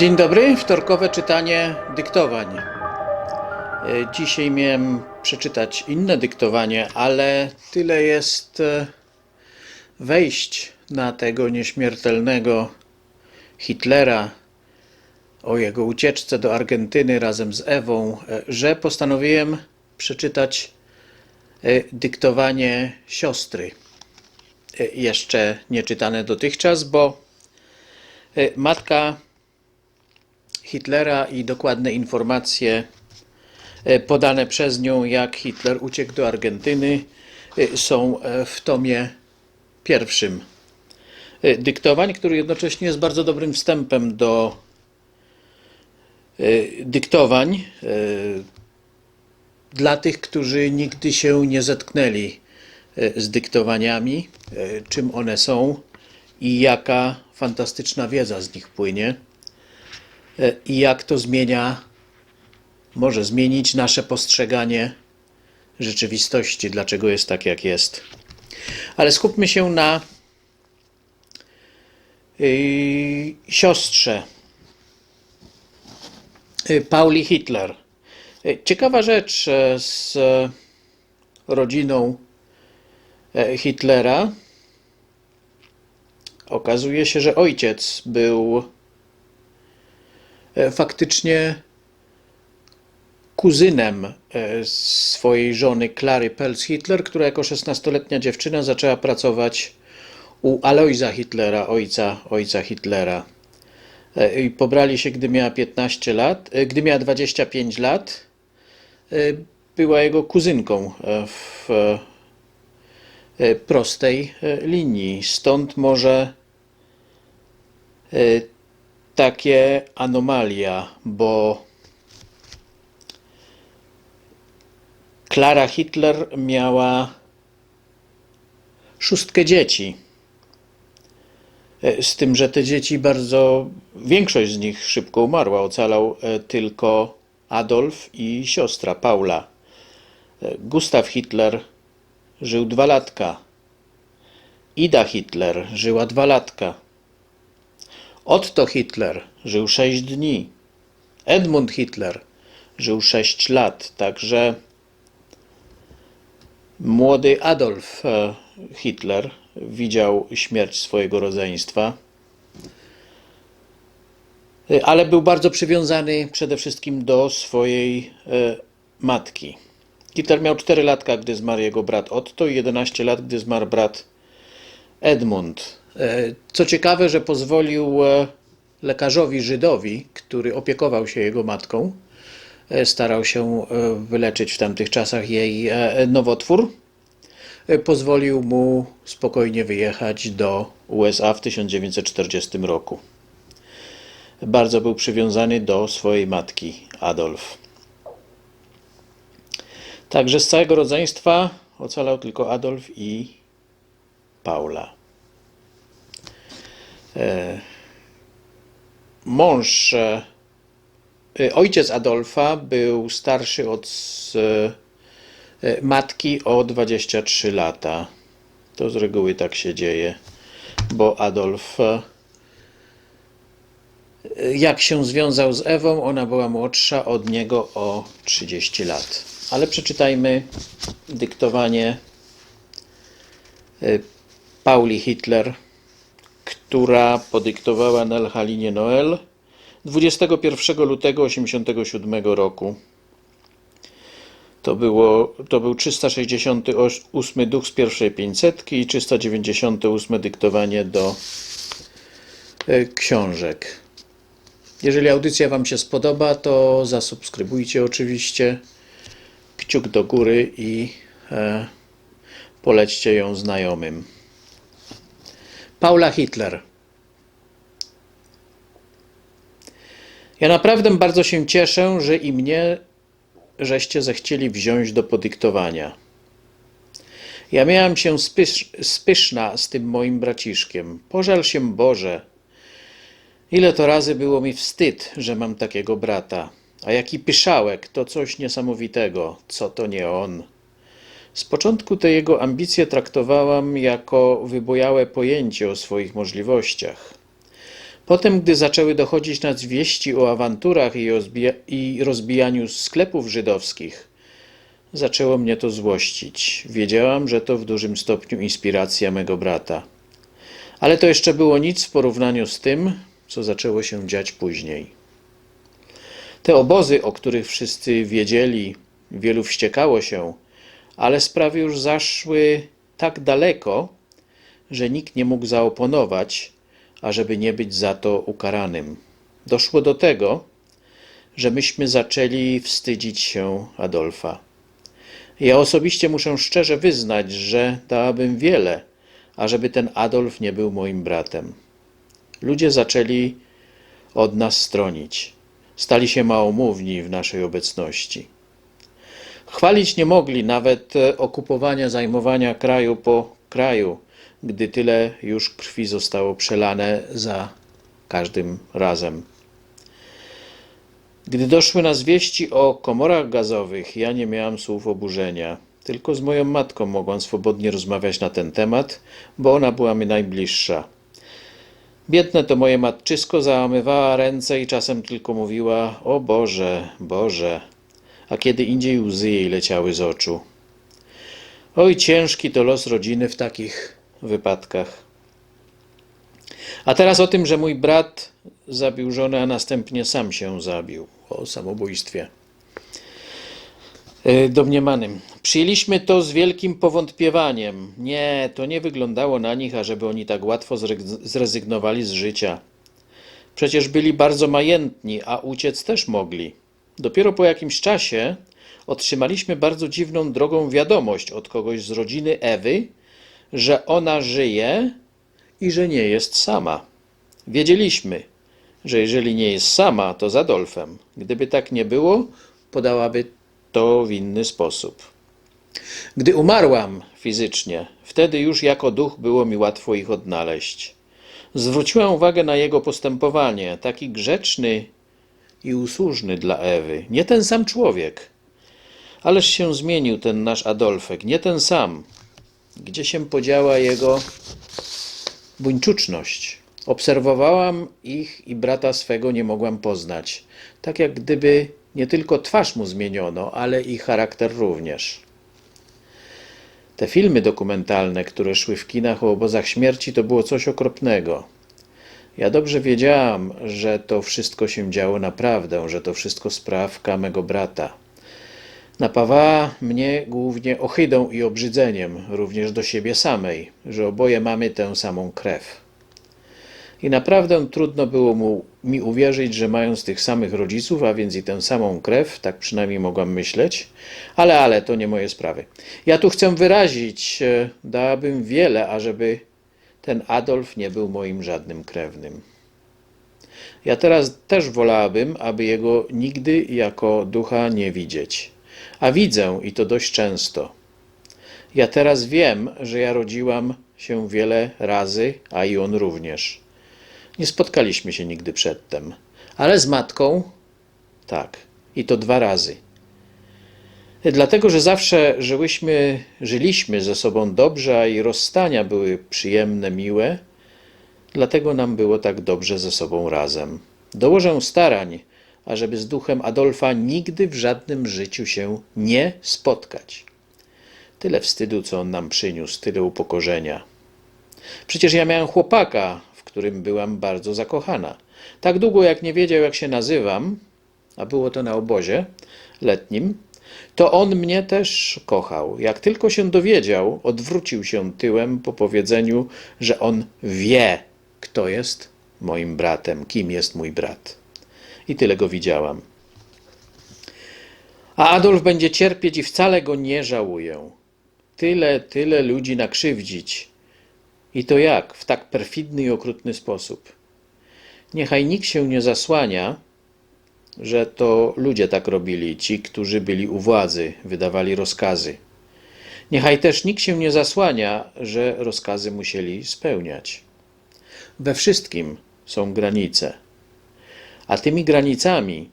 Dzień dobry, wtorkowe czytanie dyktowań. E, Dzisiaj miałem przeczytać inne dyktowanie, ale tyle jest e, wejść na tego nieśmiertelnego Hitlera, o jego ucieczce do Argentyny razem z Ewą, e, że postanowiłem przeczytać dyktowanie siostry. Jeszcze nieczytane dotychczas, bo matka Hitlera i dokładne informacje e, podane przez nią, jak Hitler uciekł do Argentyny, e, są e, w tomie pierwszym. Dyktowań, który jednocześnie jest bardzo dobrym wstępem do dyktowań dla tych, którzy nigdy się nie zetknęli z dyktowaniami, czym one są i jaka fantastyczna wiedza z nich płynie i jak to zmienia, może zmienić nasze postrzeganie rzeczywistości, dlaczego jest tak, jak jest. Ale skupmy się na yy, siostrze yy, Pauli Hitler. Yy, Ciekawa rzecz e, z e, rodziną e, Hitlera. Okazuje się, że ojciec był e, faktycznie kuzynem e, swojej żony Klary Pels-Hitler, która jako 16-letnia dziewczyna zaczęła pracować u Alojza Hitlera, ojca, ojca Hitlera. E, I pobrali się, gdy miała 15 lat, e, gdy miała 25 lat. e, Była jego kuzynką e, w e, prostej e, linii. Stąd może e, takie anomalia, bo Klara Hitler miała szóstkę dzieci. E, Z tym, że te dzieci bardzo, większość z nich szybko umarła. Ocalał e, tylko Adolf i siostra Paula. E, Gustav Hitler żył dwa latka. Ida Hitler żyła dwa latka. Otto Hitler żył sześć dni. Edmund Hitler żył sześć lat. Także Młody Adolf e, Hitler widział śmierć swojego rodzeństwa, E, ale był bardzo przywiązany przede wszystkim do swojej e, matki. Hitler miał 4 latka, gdy zmarł jego brat Otto i 11 lat, gdy zmarł brat Edmund. E, Co ciekawe, że pozwolił e, lekarzowi Żydowi, który opiekował się jego matką, e, starał się wyleczyć w tamtych czasach jej nowotwór. Pozwolił mu spokojnie wyjechać do USA w 1940 roku. Bardzo był przywiązany do swojej matki, Adolf. Także z całego rodzeństwa ocalał tylko Adolf i Paula. E, Mąż e, Y, Ojciec Adolfa był starszy od matki o 23 lata. To z reguły tak się dzieje, bo Adolf, jak się związał z Ewą, ona była młodsza od niego o 30 lat. Ale przeczytajmy dyktowanie Pauli Hitler, która podyktowała Nel Halinie Noel 21 lutego 1987 roku. To, było, to był 368 duch z pierwszej 500 i 398 dyktowanie do e, książek. Jeżeli audycja Wam się spodoba, to zasubskrybujcie oczywiście, kciuk do góry i e, polećcie ją znajomym. Paula Hitler. Ja naprawdę bardzo się cieszę, że i mnie żeście zechcieli wziąć do podyktowania. Ja miałam się spysz, spyszna z tym moim braciszkiem. Pożal się Boże. Ile to razy było mi wstyd, że mam takiego brata. A jaki pyszałek, to coś niesamowitego. Co to nie on. Z początku te jego ambicje traktowałam jako wybojałe pojęcie o swoich możliwościach. Potem, gdy zaczęły dochodzić nas wieści o awanturach i, rozbija- i rozbijaniu sklepów żydowskich, zaczęło mnie to złościć. Wiedziałam, że to w dużym stopniu inspiracja mego brata. Ale to jeszcze było nic w porównaniu z tym, co zaczęło się dziać później. Te obozy, o których wszyscy wiedzieli, wielu wściekało się, ale sprawy już zaszły tak daleko, że nikt nie mógł zaoponować, ażeby nie być za to ukaranym. Doszło do tego, że myśmy zaczęli wstydzić się Adolfa. Ja osobiście muszę szczerze wyznać, że dałabym wiele, ażeby ten Adolf nie był moim bratem. Ludzie zaczęli od nas stronić. Stali się małomówni w naszej obecności. Chwalić nie mogli nawet e, okupowania, zajmowania kraju po kraju, gdy tyle już krwi zostało przelane za każdym razem. Gdy doszły nas wieści o komorach gazowych, ja nie miałam słów oburzenia. Tylko z moją matką mogłam swobodnie rozmawiać na ten temat, bo ona była mi najbliższa. Biedne to moje matczysko załamywała ręce i czasem tylko mówiła: O Boże, Boże, a kiedy indziej łzy jej leciały z oczu. Oj, ciężki to los rodziny w takich wypadkach. A teraz o tym, że mój brat zabił żonę, a następnie sam się zabił. O samobójstwie. Yy, Domniemanym. Przyjęliśmy to z wielkim powątpiewaniem. Nie, to nie wyglądało na nich, ażeby oni tak łatwo zre- zrezygnowali z życia. Przecież byli bardzo majętni, a uciec też mogli. Dopiero po jakimś czasie otrzymaliśmy bardzo dziwną drogą wiadomość od kogoś z rodziny Ewy, że ona żyje i że nie jest sama. Wiedzieliśmy, że jeżeli nie jest sama, to z Adolfem. Gdyby tak nie było, podałaby to w inny sposób. Gdy umarłam fizycznie, wtedy już jako duch było mi łatwo ich odnaleźć. Zwróciłam uwagę na jego postępowanie, taki grzeczny i usłużny dla Ewy. Nie ten sam człowiek. Ależ się zmienił ten nasz Adolfek, nie ten sam. Gdzie się podziała jego buńczuczność? Obserwowałam ich i brata swego nie mogłam poznać. Tak jak gdyby nie tylko twarz mu zmieniono, ale i charakter również. Te filmy dokumentalne, które szły w kinach o obozach śmierci, to było coś okropnego. Ja dobrze wiedziałam, że to wszystko się działo naprawdę, że to wszystko sprawka mego brata. Napawała mnie głównie ohydą i obrzydzeniem, również do siebie samej, że oboje mamy tę samą krew. I naprawdę trudno było mu, mi uwierzyć, że mając tych samych rodziców, a więc i tę samą krew, tak przynajmniej mogłam myśleć, ale, ale to nie moje sprawy. Ja tu chcę wyrazić, e, dałabym wiele, ażeby ten Adolf nie był moim żadnym krewnym. Ja teraz też wolałabym, aby jego nigdy jako ducha nie widzieć. A widzę i to dość często. Ja teraz wiem, że ja rodziłam się wiele razy, a i on również. Nie spotkaliśmy się nigdy przedtem, ale z matką tak, i to dwa razy. Dlatego, że zawsze żyłyśmy, żyliśmy ze sobą dobrze, a i rozstania były przyjemne, miłe, dlatego nam było tak dobrze ze sobą razem. Dołożę starań, ażeby z duchem Adolfa nigdy w żadnym życiu się nie spotkać. Tyle wstydu, co on nam przyniósł, tyle upokorzenia. Przecież ja miałem chłopaka, w którym byłam bardzo zakochana. Tak długo, jak nie wiedział, jak się nazywam, a było to na obozie letnim, to on mnie też kochał. Jak tylko się dowiedział, odwrócił się tyłem po powiedzeniu, że on wie, kto jest moim bratem, kim jest mój brat. I tyle go widziałam. A Adolf będzie cierpieć i wcale go nie żałuję. Tyle, tyle ludzi nakrzywdzić. I to jak? W tak perfidny i okrutny sposób. Niechaj nikt się nie zasłania, że to ludzie tak robili, ci, którzy byli u władzy, wydawali rozkazy. Niechaj też nikt się nie zasłania, że rozkazy musieli spełniać. We wszystkim są granice, a tymi granicami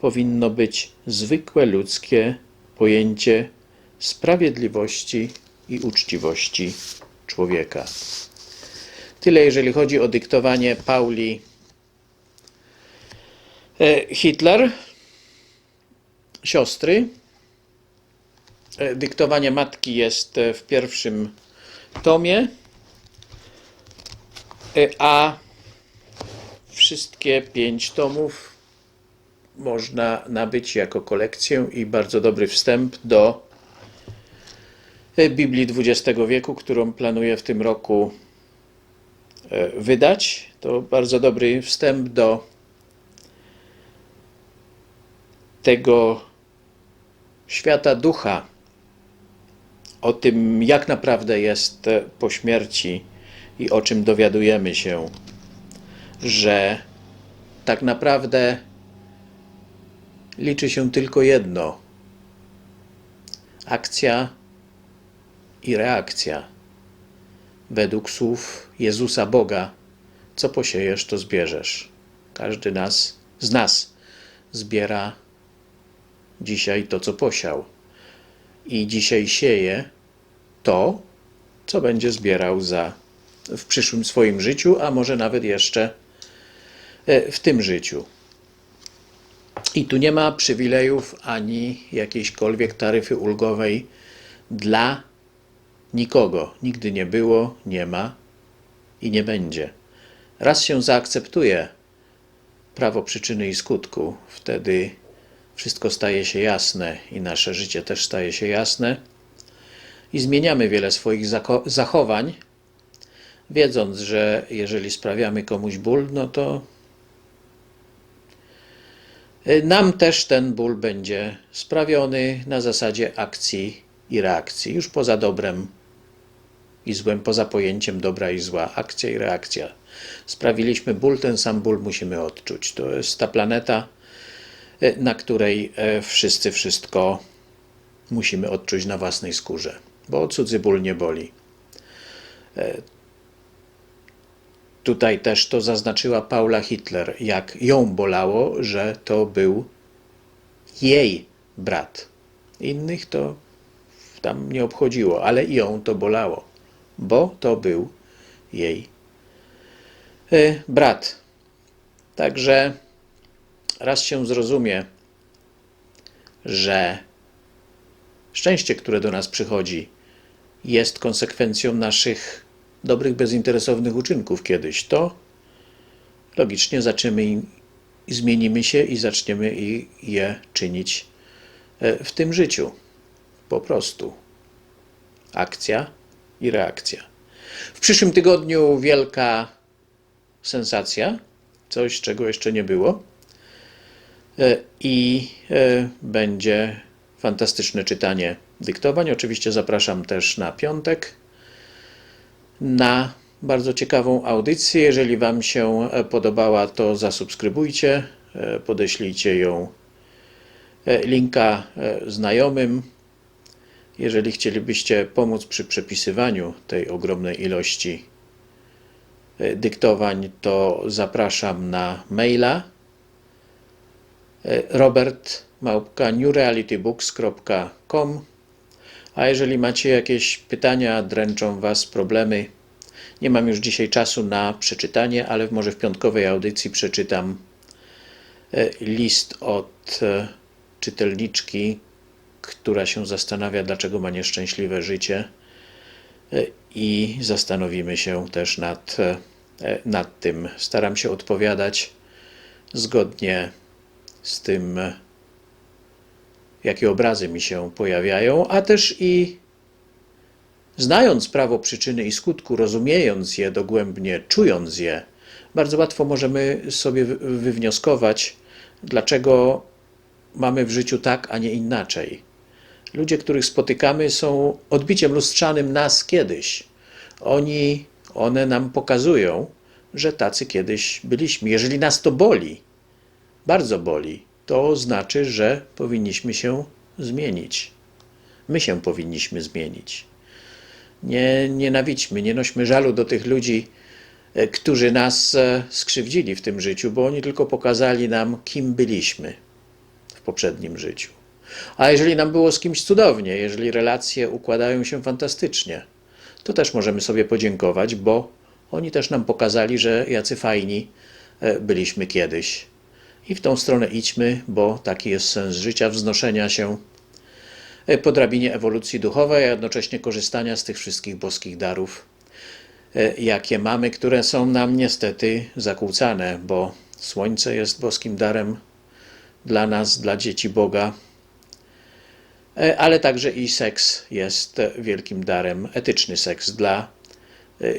powinno być zwykłe ludzkie pojęcie sprawiedliwości i uczciwości człowieka. Tyle, jeżeli chodzi o dyktowanie Pauli Hitler, siostry. E, Dyktowanie matki jest e, w pierwszym tomie, e, a wszystkie pięć tomów można nabyć jako kolekcję i bardzo dobry wstęp do e, Biblii XX wieku, którą planuję w tym roku e, wydać. To bardzo dobry wstęp do tego świata ducha, o tym, jak naprawdę jest e, po śmierci i o czym dowiadujemy się, że tak naprawdę liczy się tylko jedno: akcja i reakcja. Według słów Jezusa Boga, co posiejesz, to zbierzesz. Każdy nas, z nas zbiera dzisiaj to, co posiał. I dzisiaj sieje to, co będzie zbierał za w przyszłym swoim życiu, a może nawet jeszcze e, w tym życiu. I tu nie ma przywilejów ani jakiejśkolwiek taryfy ulgowej dla nikogo. Nigdy nie było, nie ma i nie będzie. Raz się zaakceptuje prawo przyczyny i skutku, wtedy wszystko staje się jasne i nasze życie też staje się jasne i zmieniamy wiele swoich zachowań, wiedząc, że jeżeli sprawiamy komuś ból, no to y, nam też ten ból będzie sprawiony na zasadzie akcji i reakcji, już poza dobrem i złem, poza pojęciem dobra i zła. Akcja i reakcja. Sprawiliśmy ból, ten sam ból musimy odczuć. To jest ta planeta, na której e, wszyscy wszystko musimy odczuć na własnej skórze, bo cudzy ból nie boli. E, Tutaj też to zaznaczyła Paula Hitler, jak ją bolało, że to był jej brat. Innych to tam nie obchodziło, ale ją to bolało, bo to był jej e, brat. Także raz się zrozumie, że szczęście, które do nas przychodzi, jest konsekwencją naszych dobrych, bezinteresownych uczynków kiedyś, to logicznie zaczniemy zmienimy się i zaczniemy je czynić e, w tym życiu. Po prostu. Akcja i reakcja. W przyszłym tygodniu wielka sensacja, coś czego jeszcze nie było. E, I e, będzie fantastyczne czytanie dyktowań. Oczywiście zapraszam też na piątek na bardzo ciekawą audycję. Jeżeli Wam się e, podobała, to zasubskrybujcie, podeślijcie ją linka znajomym. Jeżeli chcielibyście pomóc przy przepisywaniu tej ogromnej ilości dyktowań, to zapraszam na maila e, robert.newrealitybooks.com A jeżeli macie jakieś pytania, dręczą Was problemy, nie mam już dzisiaj czasu na przeczytanie, ale może w piątkowej audycji przeczytam e, list od e, czytelniczki, która się zastanawia, dlaczego ma nieszczęśliwe życie i zastanowimy się też nad, nad tym. Staram się odpowiadać zgodnie z tym, e, jakie obrazy mi się pojawiają, a też i Znając prawo przyczyny i skutku, rozumiejąc je dogłębnie, czując je, bardzo łatwo możemy sobie wy- wywnioskować, dlaczego mamy w życiu tak, a nie inaczej. Ludzie, których spotykamy, są odbiciem lustrzanym nas kiedyś. Oni, one nam pokazują, że tacy kiedyś byliśmy. Jeżeli nas to boli, bardzo boli, to znaczy, że powinniśmy się zmienić. My się powinniśmy zmienić. Nie nienawidźmy, nie nośmy żalu do tych ludzi, e, którzy nas e, skrzywdzili w tym życiu, bo oni tylko pokazali nam, kim byliśmy w poprzednim życiu. A jeżeli nam było z kimś cudownie, jeżeli relacje układają się fantastycznie, to też możemy sobie podziękować, bo Oni też nam pokazali, że jacy fajni e, byliśmy kiedyś. I w tą stronę idźmy, bo taki jest sens życia, wznoszenia się. E, po drabinie ewolucji duchowej, a jednocześnie korzystania z tych wszystkich boskich darów, e, jakie mamy, które są nam niestety zakłócane, bo słońce jest boskim darem dla nas, dla dzieci Boga, E, ale także i seks jest wielkim darem, etyczny seks dla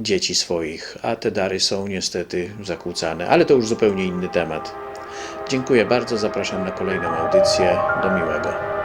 dzieci swoich, a te dary są niestety zakłócane, ale to już zupełnie inny temat. Dziękuję bardzo, zapraszam na kolejną audycję. Do miłego.